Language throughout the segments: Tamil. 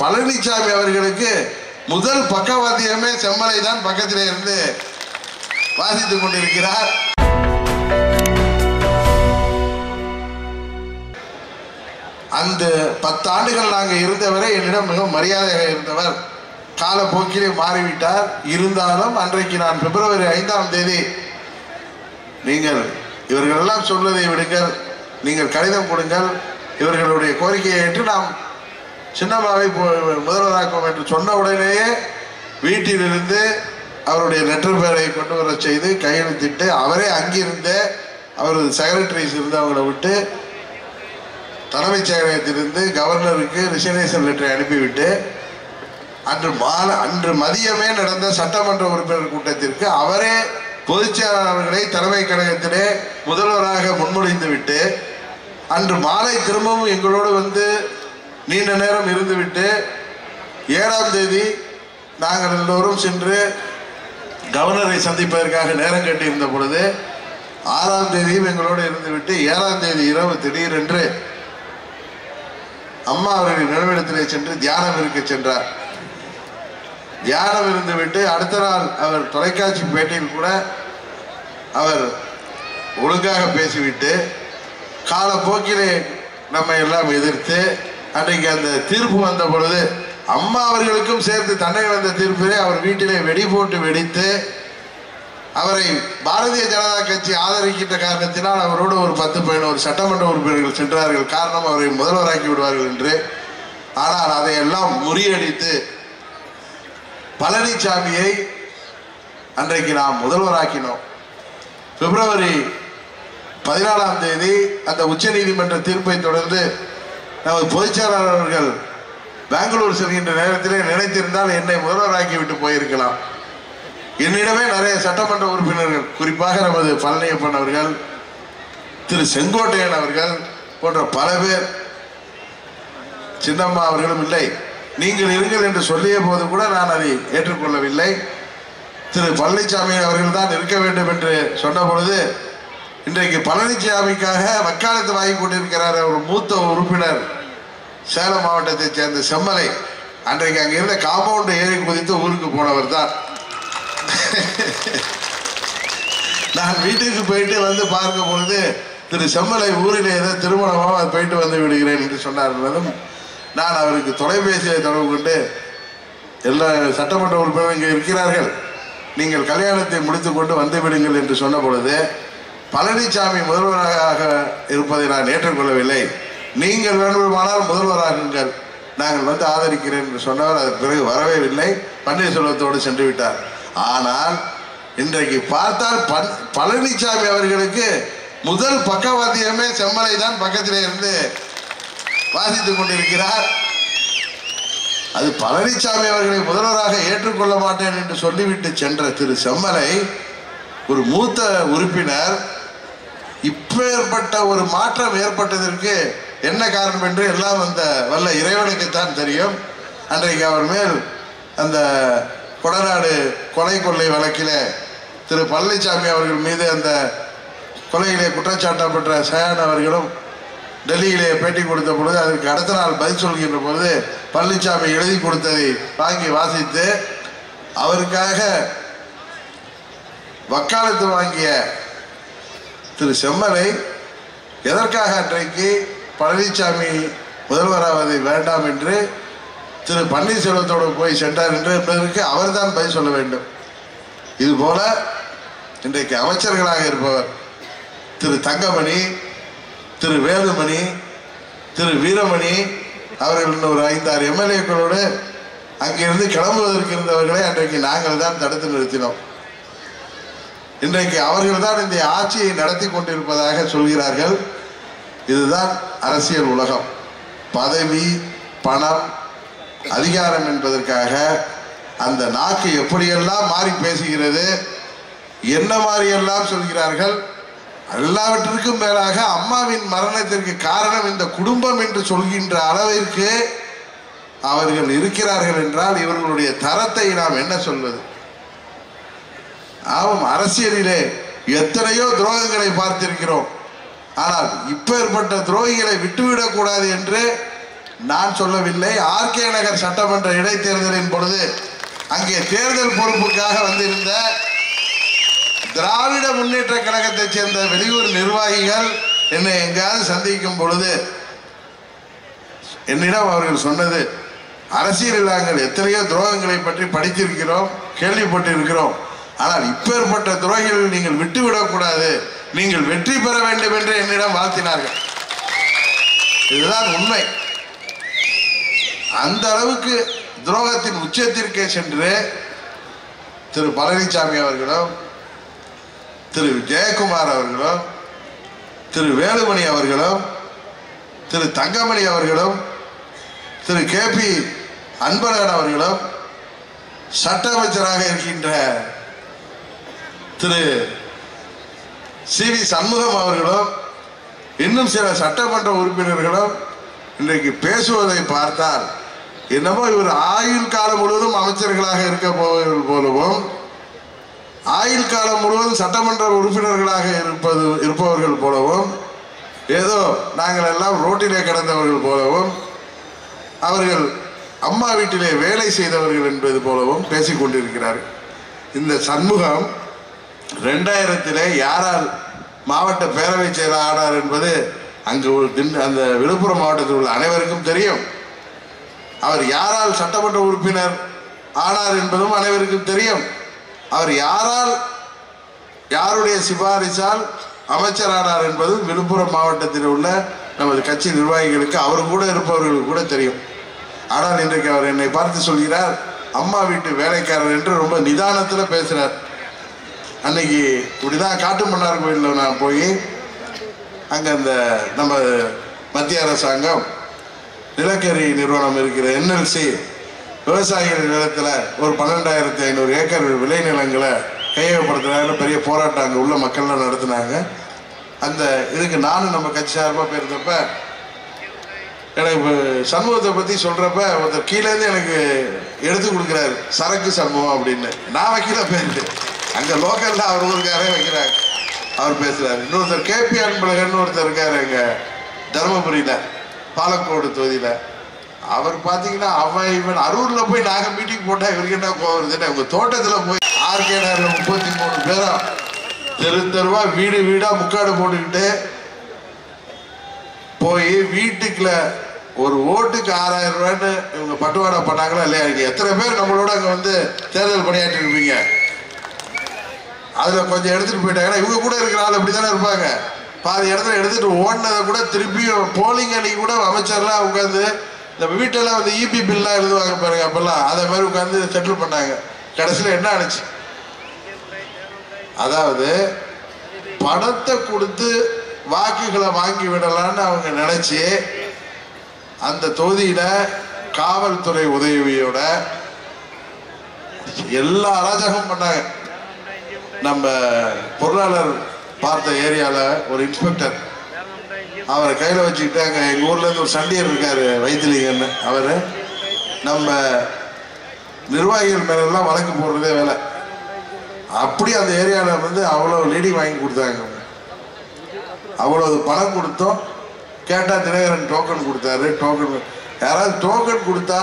பழனிசாமி அவர்களுக்கு முதல் பக்கவாத்தியமே செம்மலை தான் பக்கத்திலே இருந்து வாசித்துக் கொண்டிருக்கிறார். அந்த பத்து ஆண்டுகள் நாங்கள் இருந்தவரை என்னிடம் மிகவும் மரியாதையாக இருந்தவர். காலப்போக்கிலே மாறிவிட்டார். இருந்தாலும் அன்றைக்கு நான் பிப்ரவரி ஐந்தாம் தேதி நீங்கள் இவர்களெல்லாம் சொல்வதை விடுங்கள். நீங்கள் கடிதம் கொடுங்கள். இவர்களுடைய கோரிக்கையை ஏற்று நாம் சின்னம்மாவை முதல்வராக்கும் என்று சொன்ன உடனேயே வீட்டிலிருந்து அவருடைய லெட்டர் பேரை கொண்டு வர செய்து கையெழுத்திட்டு அவரே அங்கிருந்தே அவரது செக்ரட்டரிஸ் இருந்து அவங்கள விட்டு தலைமைச் செயலகத்திலிருந்து கவர்னருக்கு ரிசர்வேஷன் லெட்டரை அனுப்பிவிட்டு அன்று மாலை அன்று மதியமே நடந்த சட்டமன்ற உறுப்பினர் கூட்டத்திற்கு அவரே பொதுச் செயலாளர்களை தலைமை கழகத்திலே முதல்வராக முன்மொழிந்து விட்டு அன்று மாலை திரும்பவும் எங்களோடு வந்து நீண்ட நேரம் இருந்துவிட்டு ஏழாம் தேதி நாங்கள் எல்லோரும் சென்று கவர்னரை சந்திப்பதற்காக நேரம் கட்டியிருந்த பொழுது ஆறாம் தேதியும் எங்களோடு இருந்துவிட்டு ஏழாம் தேதி இரவு திடீரென்று அம்மா அவர்கள் நினைவிடத்திலே சென்று தியானம் இருக்க சென்றார். தியானம் இருந்துவிட்டு அடுத்த நாள் அவர் தொலைக்காட்சி பேட்டியில் கூட அவர் ஒழுங்காக பேசிவிட்டு காலப்போக்கிலே நம்மை எல்லாம் எதிர்த்து அன்றைக்கு அந்த தீர்ப்பு வந்த பொழுது அம்மா அவர்களுக்கும் சேர்த்து தன்னை வந்த தீர்ப்பிலே அவர் வீட்டிலே வெடி போட்டு வெடித்து அவரை பாரதிய ஜனதா கட்சி ஆதரிக்கின்ற காரணத்தினால் அவரோடு ஒரு பத்து பதினோரு சட்டமன்ற உறுப்பினர்கள் சென்றார்கள். காரணம் அவரை முதல்வராக்கி விடுவார்கள் என்று. ஆனால் அதையெல்லாம் முறியடித்து பழனிசாமியை அன்றைக்கு நாம் முதல்வராக்கினோம். பிப்ரவரி பதினாலாம் தேதி அந்த உச்ச நீதிமன்ற தீர்ப்பை தொடர்ந்து நமது பொதுச் அவர்கள் பெங்களூர் செல்கின்ற நேரத்திலே நினைத்திருந்தால் என்னை முதல்வராக்கி விட்டு போயிருக்கலாம். என்னிடமே நிறைய சட்டமன்ற உறுப்பினர்கள் குறிப்பாக நமது பழனியப்பன் அவர்கள் திரு செங்கோட்டையன் அவர்கள் போன்ற பல பேர் சின்னம்மா அவர்களும் இல்லை. நீங்கள் இருங்கள் என்று சொல்லிய போது கூட நான் அதை ஏற்றுக்கொள்ளவில்லை. திரு பழனிசாமி அவர்கள் தான் இருக்க வேண்டும் என்று சொன்ன பொழுது இன்றைக்கு பழனிசாமிக்காக வக்காலத்து வாங்கி கொண்டிருக்கிறார் ஒரு மூத்த உறுப்பினர் சேலம் மாவட்டத்தைச் சேர்ந்த செம்மலை அன்றைக்கு அங்கே இருந்த காம்பவுண்ட் ஏறி குதித்து ஊருக்கு போனவர் தான். நான் வீட்டுக்கு போயிட்டு வந்து பார்க்கும் பொழுது திரு செம்மலை ஊரில் ஏதோ திருமணமாக அது போயிட்டு வந்து விடுகிறேன் என்று சொன்னார். என்பதும் நான் அவருக்கு தொலைபேசியை தொடர்பு கொண்டு எல்லா சட்டமன்ற உறுப்பினர் இங்கே இருக்கிறார்கள். நீங்கள் கல்யாணத்தை முடித்துக்கொண்டு வந்து விடுங்கள் என்று சொன்ன பொழுது பழனிசாமி முதல்வராக இருப்பதை நான் ஏற்றுக்கொள்ளவில்லை. நீங்கள் வேண்டுமானால் முதல்வராகுங்கள் நாங்கள் வந்து ஆதரிக்கிறேன் என்று சொன்னவர் அதன் பிறகு வரவே இல்லை பன்னீர்செல்வத்தோடு சென்று விட்டார். ஆனால் இன்றைக்கு பார்த்தால் பன் பழனிசாமி அவர்களுக்கு முதல் பக்கவாத்தியமே செம்மலை தான் பக்கத்திலே இருந்து வாசித்துக் கொண்டிருக்கிறார். அது பழனிசாமி அவர்களை முதல்வராக ஏற்றுக்கொள்ள மாட்டேன் என்று சொல்லிவிட்டு சென்ற திரு செம்மலை ஒரு மூத்த உறுப்பினர். இப்பேற்பட்ட ஒரு மாற்றம் ஏற்பட்டதற்கு என்ன காரணம் என்று எல்லாம் அந்த வல்ல இறைவனுக்குத்தான் தெரியும். அன்றைக்கு அவர் மேல் அந்த கொடநாடு கொலை கொள்ளை வழக்கில் திரு பழனிசாமி அவர்கள் மீது அந்த கொலையிலே குற்றச்சாட்டப்பட்ட சயான் அவர்களும் டெல்லியிலே பேட்டி கொடுத்த பொழுது அதற்கு அடுத்த நாள் பதில் சொல்கின்ற பொழுது பழனிசாமி எழுதி கொடுத்ததை வாங்கி வாசித்து அவருக்காக வக்காலத்து வாங்கிய திரு செம்மலை எதற்காக அன்றைக்கு பழனிசாமி முதல்வராவதை வேண்டாம் என்று திரு பன்னீர்செல்வத்தோடு போய் சென்றார் என்று என்பதற்கு அவர்தான் பதில் சொல்ல வேண்டும். இதுபோல இன்றைக்கு அமைச்சர்களாக இருப்பவர் திரு தங்கமணி திரு வேலுமணி திரு வீரமணி அவர்கள் இன்னொரு ஒரு ஐந்தாறு எம்எல்ஏக்களோடு அங்கிருந்து கிளம்புவதற்கு இருந்தவர்களை அன்றைக்கு நாங்கள் தான் தடுத்து நிறுத்தினோம். இன்றைக்கு அவர்கள் தான் இந்த ஆட்சியை நடத்தி கொண்டிருப்பதாக சொல்கிறார்கள். இதுதான் அரசியல் உலகம். பதவி பணம் அதிகாரம் என்பதற்காக அந்த நாக்கு எப்படியெல்லாம் மாறி பேசுகிறது என்ன மாதிரியெல்லாம் சொல்கிறார்கள் எல்லாவற்றிற்கும் மேலாக அம்மாவின் மரணத்திற்கு காரணம் இந்த குடும்பம் என்று சொல்கின்ற அளவிற்கு அவர்கள் இருக்கிறார்கள் என்றால் இவர்களுடைய தரத்தை நாம் என்ன சொல்வது? ஆமாம் அரசியலிலே எத்தனையோ துரோகங்களை பார்த்திருக்கிறோம். ஆனால் இப்பேற்பட்ட துரோகிகளை விட்டுவிடக்கூடாது என்று நான் சொல்லவில்லை. ஆர்கே நகர் சட்டமன்ற இடைத்தேர்தலின் பொழுது அங்கே தேர்தல் பொறுப்புக்காக வந்திருந்த திராவிட முன்னேற்ற கழகத்தைச் சேர்ந்த வெளியூர் நிர்வாகிகள் என்னை எங்காவது சந்திக்கும் பொழுது என்னிடம் அவர்கள் சொன்னது அரசியலில் நாங்கள் எத்தனையோ துரோகங்களை பற்றி படித்திருக்கிறோம் கேள்விப்பட்டிருக்கிறோம். ஆனால் இப்பேற்பட்ட துரோகிகள் நீங்கள் விட்டுவிடக்கூடாது நீங்கள் வெற்றி பெற வேண்டும் என்று என்னிடம் வாழ்த்தினார்கள். இதுதான் உண்மை. அந்த அளவுக்கு துரோகத்தின் உச்சத்திற்கே சென்று திரு பழனிசாமி அவர்களும் திரு ஜெயக்குமார் அவர்களும் திரு வேலுமணி அவர்களும் திரு தங்கமணி அவர்களும் திரு கே பி அன்பழகன் அவர்களும் சட்ட அமைச்சராக இருக்கின்ற திரு சி வி சண்முகம் அவர்களும் இன்னும் சில சட்டமன்ற உறுப்பினர்களும் இன்றைக்கு பேசுவதை பார்த்தால் என்னமோ இவர் ஆயுள் காலம் முழுவதும் அமைச்சர்களாக இருக்க போவர்கள் போலவும் ஆயுள் காலம் முழுவதும் சட்டமன்ற உறுப்பினர்களாக இருப்பது இருப்பவர்கள் போலவும் ஏதோ நாங்கள் எல்லாம் ரோட்டிலே கிடந்தவர்கள் போலவும் அவர்கள் அம்மா வீட்டிலே வேலை செய்தவர்கள் என்பது போலவும் பேசிக்கொண்டிருக்கிறார்கள் இந்த சண்முகம் ரெண்டாயிரத்திலே யாரால் மாவட்ட பேரவை செயலாளர் ஆனார் என்பது அங்கு திண்டு- அந்த விழுப்புரம் மாவட்டத்தில் உள்ள அனைவருக்கும் தெரியும். அவர் யாரால் சட்டமன்ற உறுப்பினர் ஆனார் என்பதும் அனைவருக்கும் தெரியும். அவர் யாரால் யாருடைய சிபாரிசால் அமைச்சரானார் என்பதும் விழுப்புரம் மாவட்டத்தில் உள்ள நமது கட்சி நிர்வாகிகளுக்கு அவர் கூட இருப்பவர்களுக்கு கூட தெரியும். ஆனால் இன்றைக்கு அவர் என்னை பார்த்து சொல்கிறார் அம்மா வீட்டு வேலைக்காரர் என்று ரொம்ப நிதானத்தில் பேசுகிறார் அன்னைக்கு இப்படிதான் காட்டுமன்னார் கோயிலில் நான் போய் அங்கே அந்த நம்ம மத்திய அரசாங்கம் நிலக்கரி நிறுவனம் இருக்கிற என்எல்சி விவசாயிகள் நிலத்தில் ஒரு பன்னெண்டாயிரத்தி ஐநூறு ஏக்கர் விளைநிலங்களை கையகப்படுத்துறாங்க. பெரிய போராட்டம் அங்கே உள்ள மக்கள்லாம் நடத்தினாங்க. அந்த இதுக்கு நானும் நம்ம கட்சி சார்பாக போயிருந்தப்ப எனக்கு சமூகத்தை சண்முகத்தை பற்றி சொல்கிறப்ப ஒருத்தர் கீழேருந்து எனக்கு எடுத்து கொடுக்குறாரு. சரக்கு சண்முகம் அப்படின்னு. நான் வக்கீலாக போயிருந்தேன். அங்கே லோக்கலில் அவர் ஊருக்காரே வைக்கிறாங்க அவர் பேசுகிறார் இன்னொருத்தர் கேபி அன்பழகன் ஒருத்தர் இருக்காரு எங்கள் தருமபுரியில் பாலக்கோடு தொகுதியில். அவர் பார்த்தீங்கன்னா அவன் இவன் அரூரில் போய் நாங்கள் மீட்டிங் போட்டால் இவருக்கு என்ன கோவம் உங்கள் தோட்டத்தில் போய் ஆர்கே நகரில் முப்பத்தி மூணு பேரும் தெரு தெருவா வீடு வீடாக முக்காடு போட்டுக்கிட்டு போய் வீட்டுக்குள்ள ஒரு ஓட்டுக்கு ஆறாயிரம் ரூபான்னு இவங்க பட்டுவாடா பண்ணாங்களா இல்லையா? எத்தனை பேர் நம்மளோட அங்க வந்து தேர்தல் பணியாற்றி இருப்பீங்க? அதில் கொஞ்சம் எடுத்துகிட்டு போயிட்டாங்கன்னா இவங்க கூட இருக்கிற ஆள் அப்படி தானே இருப்பாங்க? பாதி இடத்துல எடுத்துகிட்டு ஓடினதை கூட திருப்பி போலிங் அன்னைக்கு கூட அமைச்சர்லாம் உட்காந்து இந்த வீட்டிலலாம் வந்து இபி பில்லாம் எழுதுவாங்க பாருங்க அப்பெல்லாம். அதை மாதிரி உட்காந்து செட்டில் பண்ணாங்க. கடைசியில் என்ன ஆனிச்சு? அதாவது பணத்தை கொடுத்து வாக்குகளை வாங்கி விடலான்னு அவங்க நினைச்சு அந்த தொகுதியில காவல்துறை உதவியோட எல்லா அராஜகம் பண்ணாங்க. நம்ம பொருளாளர் பார்த்த ஏரியாவில் ஒரு இன்ஸ்பெக்டர் அவரை கையில் வச்சுக்கிட்டு எங்கள் ஊர்லேருந்து ஒரு சண்டியர் இருக்கார் வைத்திலிங்கன்னு அவர். நம்ம நிர்வாகிகள் மேலெல்லாம் வழக்கு போடுறதே வேலை. அப்படி அந்த ஏரியாவில் வந்து அவ்வளோ லேடி வாங்கி கொடுத்தாங்க. அவங்க. பணம் கொடுத்தோம். கேட்டால் தினகரன் டோக்கன் கொடுத்தாரு. டோக்கன் யாராவது டோக்கன் கொடுத்தா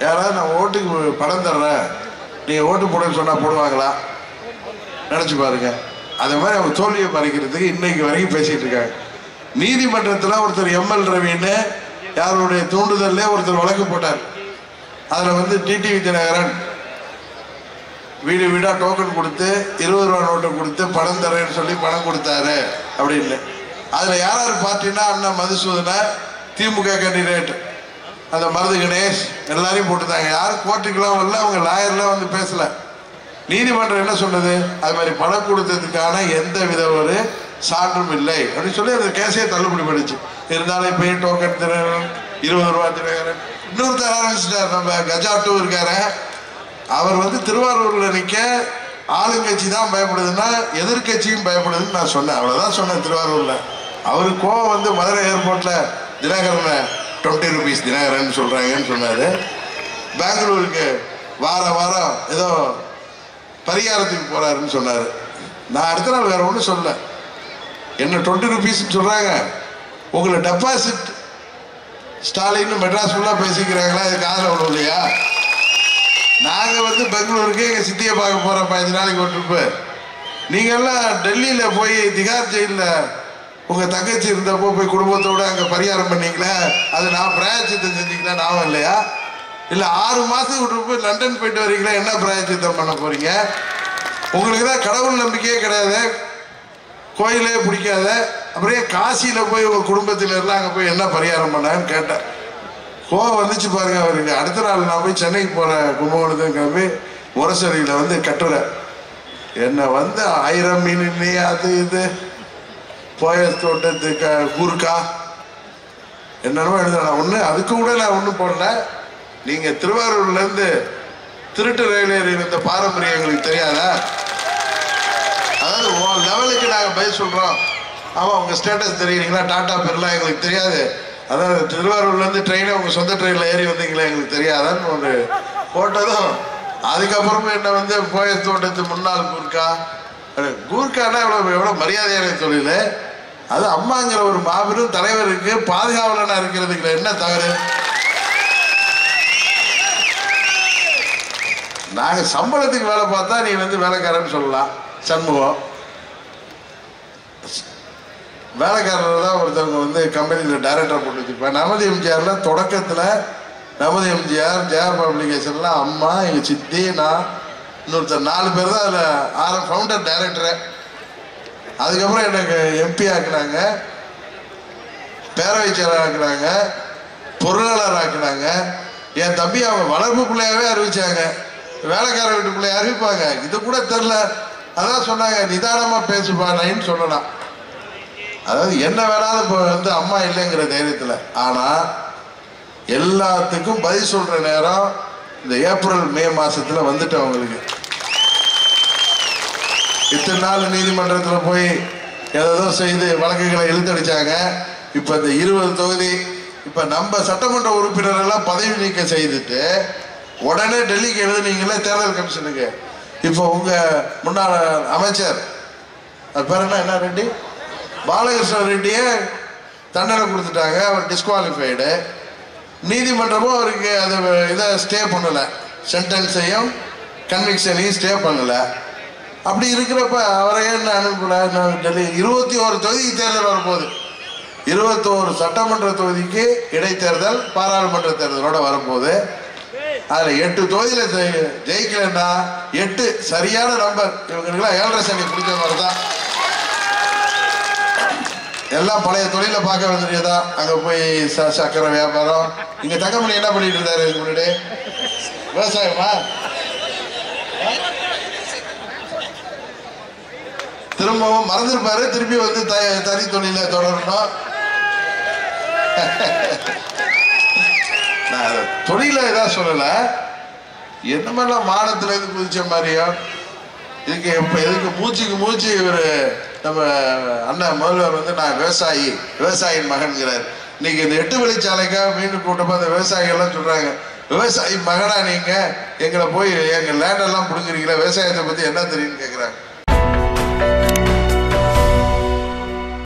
யாராவது நான் ஓட்டுக்கு பணம் தர்றேன். நீங்கள் ஓட்டு போடுன்னு சொன்னால் போடுவாங்களா? நினச்சி பாருங்க. அது மாதிரி அவங்க தோல்வியை மறைக்கிறதுக்கு இன்னைக்கு வரைக்கும் பேசிட்டு இருக்காங்க. நீதிமன்றத்தில் ஒருத்தர் எம்எல் ரவின்னு யாருடைய தூண்டுதல்ல ஒருத்தர் வழக்கு போட்டார். அதில் வந்து டிடி விஜயநகரன் வீடு வீடாக டோக்கன் கொடுத்து இருபது ரூபா நோட்டை கொடுத்து பணம் தரேன்னு சொல்லி பணம் கொடுத்தாரு அப்படின்னு. அதில் யார் யார் பார்ட்டின்னா அண்ணன் மதுசூதனை திமுக கேண்டிடேட் அந்த மருது கணேஷ் எல்லாரையும் போட்டுட்டாங்க யாரும் கோர்ட்டுக்கெல்லாம் வரல அவங்க லாயர்லாம் வந்து பேசலை. நீதிமன்றம் என்ன சொன்னது அது மாதிரி பணம் கொடுத்ததுக்கான எந்த வித ஒரு சான்றும் இல்லை. அப்படின்னு சொல்லி அந்த கேஸே தள்ளுபடி பண்ணிச்சு. இருந்தாலும் இப்போ டோக்கன் திறன் இருபது ரூபா தினகரன் இன்னொரு ஆரம்பிச்சிட்டார் நம்ம கஜா டூ இருக்காரு அவர் வந்து திருவாரூரில் நிற்க ஆளுங்கட்சி தான் பயப்படுதுன்னா எதிர்க்கட்சியும் பயப்படுதுன்னு நான் சொன்னேன். அவ்வளோதான் சொன்னேன் திருவாரூரில். அவருக்கு கோவம் வந்து மதுரை ஏர்போர்ட்டில் தினகரனை டுவெண்ட்டி ருபீஸ் தினகரன் சொல்கிறாங்கன்னு சொன்னார். பெங்களூருக்கு வார வாரம் ஏதோ பரிகாரத்துக்கு போறாருன்னு சொன்னாரு. நான் அடுத்த நாள் வேற ஒன்றும் சொல்ல என்ன டுவெண்ட்டி ருபீஸ் சொல்றாங்க. உங்களை டெபாசிட் ஸ்டாலின் மெட்ராஸ் ஃபுல்லாக பேசிக்கிறாங்களா? இது காதல அவ்வளோ இல்லையா நாங்கள் வந்து பெங்களூருக்கு எங்கள் சித்தியை பார்க்க போகிறோம் பதினஞ்சு நாளைக்கு ஒரு ட்ரிப்பு டெல்லியில் போய் திகார் ஜெயிலில் உங்கள் தங்கச்சி இருந்தப்போ போய் குடும்பத்தோடு அங்கே பரிகாரம் பண்ணீங்களே? அது நான் பிராயச்சித்தம் செஞ்சீங்களா? ஞாபகம் இல்லையா? இல்ல ஆறு மாசத்துக்கு போய் லண்டன் போயிட்டு வரீங்களா? என்ன பிராயச்சித்தம் பண்ண போறீங்க? உங்களுக்கு தான் கடவுள் நம்பிக்கையே கிடையாது. கோயிலே பிடிக்காத. அப்படியே காசியில போய் உங்க குடும்பத்தினர்லாம் அங்க போய் என்ன பரிகாரம் பண்ணான்னு கேட்டேன். கோவம் வந்துச்சு பாருங்க அவருக்கு அடுத்த நாள் நான் போய் சென்னைக்கு போறேன் கும்பகோணத்துக்கு கிளம்பி முரசொலியில வந்து கட்டுறேன் என்னை வந்து ஆயிரம் மீன் அது இது. போய தோட்டத்துக்கு குறுக்கா என்னென்னமோ எழுதுறேன். ஒன்று அதுக்கு கூட நான் ஒன்றும் போடல. நீங்க திருவாரூர்ல இருந்து திருட்டு ரயில் ஏறி இந்த பாரம்பரியம் எங்களுக்கு தெரியாதா? அதாவது உன் லெவலுக்கு நாங்கள் பதில் சொல்கிறோம் ஆமாம் உங்கள் ஸ்டேட்டஸ் தெரியுறீங்களா? டாடா பேர்லாம் எங்களுக்கு தெரியாது. அதாவது திருவாரூர்லேருந்து ட்ரெயினை உங்கள் சொந்த ட்ரெயினில் ஏறி வந்தீங்களா எங்களுக்கு தெரியாதான்னு ஒன்று போட்டதும் அதுக்கப்புறமும் என்ன வந்து போய தோட்டத்து முன்னாள் கூர்க்கா கூர்க்கானா எவ்வளோ எவ்வளோ மரியாதையான தொழில்? அது அம்மாங்கிற ஒரு மாபெரும் தலைவருக்கு பாதுகாவலனா இருக்கிறதுக்கு என்ன தவறு? நாங்கள் சம்பளத்துக்கு வேலை பார்த்தா நீ வந்து வேலைக்காரன்னு சொல்லலாம். சண்முகம். வேலைக்காரர் தான் ஒருத்தவங்க வந்து கம்பெனியில் டைரக்டர் போட்டு வச்சுருப்பேன் நமது எம்ஜிஆரில் தொடக்கத்தில் நமது எம்ஜிஆர் ஜெயா பப்ளிகேஷன்லாம் அம்மா எங்கள் சித்தி நான் இன்னொருத்தர் நாலு பேர் தான் அதில் ஆறு ஃபவுண்டர் டைரக்டரு அதுக்கப்புறம் எனக்கு எம்பி ஆக்குனாங்க. பேரவை செயலர் ஆக்கினாங்க. பொருளாளர் ஆக்கினாங்க. என் தம்பி அவங்க வளர்ப்பு பிள்ளையாகவே அறிவிச்சாங்க. வேலைக்கார வீட்டு பிள்ளைய அறிவிப்பாங்க இது கூட தெரில அதான் சொன்னாங்க நிதானமாக பேசுப்பா நைன்னு சொல்லலாம் அதாவது என்ன வேணாலும் இப்போ வந்து அம்மா இல்லைங்கிற தைரியத்தில். ஆனால் எல்லாத்துக்கும் பதில் சொல்கிற நேரம் இந்த ஏப்ரல் மே மாதத்தில் வந்துட்டு அவங்களுக்கு. இத்தனை நாள் நீதிமன்றத்தில் போய் ஏதோ செய்து வழக்குகளை இழுத்தடிச்சாங்க. இப்போ இந்த இருபது தொகுதி இப்போ நம்ம சட்டமன்ற உறுப்பினர் எல்லாம் பதவி நீக்கம் செய்துட்டு உடனே டெல்லிக்கு எழுதுனீங்களே தேர்தல் கமிஷனுக்கு. இப்போ உங்க முன்னாள் அமைச்சர் அது பேர் என்ன என்ன ரெட்டி? பாலகிருஷ்ண ரெட்டியே தண்டனை கொடுத்துட்டாங்க அவர் டிஸ்குவாலிஃபைடு நீதிமன்றமும் அவருக்கு அது இதை ஸ்டே பண்ணலை. சென்டென்ஸையும் கன்விக்ஷனையும் ஸ்டே பண்ணலை. அப்படி இருக்கிறப்ப அவரை என்ன அனுப்பல? டெல்லி இருபத்தி ஒரு தொகுதிக்கு தேர்தல் வரப்போகுது. இருபத்தோரு சட்டமன்ற தொகுதிக்கு இடைத்தேர்தல் பாராளுமன்ற தேர்தலோட வரப்போகுது. அதுல எட்டு தொகுதியில ஜெயிக்கலன்னா ஜெயிக்கலைன்னா எட்டு சரியான நம்பர் இவங்களுக்குலாம் ஏழரை சனி பிடிச்ச மாதிரி தான் எல்லாம் பழைய தொழில பார்க்க வேண்டியதா அங்க போய் ச- சக்கரை வியாபாரம். இங்க தங்கமணி என்ன பண்ணிட்டு இருந்தாரு இதுக்கு முன்னாடி? விவசாயமா? திரும்பவும் மறந்துருப்பாரு. திரும்பி வந்து த- தறி தொழில தொடரணும். தொழில ஏதாவது சொல்லல? என்ன மாதிரிலாம் மானத்துல இருந்து குதிச்ச மாதிரியா? இதுக்கு எப்ப எதுக்கு மூச்சுக்கு மூச்சு இவர் நம்ம அண்ணன் முதல்வர் வந்து நான் விவசாயி விவசாயின் மகன்கிறார். இன்னைக்கு இந்த எட்டு வழிச்சாலைக்காக மீண்டும் கூட்டப்போ அந்த விவசாயிகள் எல்லாம் சொல்றாங்க. விவசாயி மகனா நீங்க? எங்களை போய் எங்க லேண்ட் எல்லாம் பிடுங்குறீங்களா? விவசாயத்தை பத்தி என்ன தெரியும்னு கேக்குறாங்க.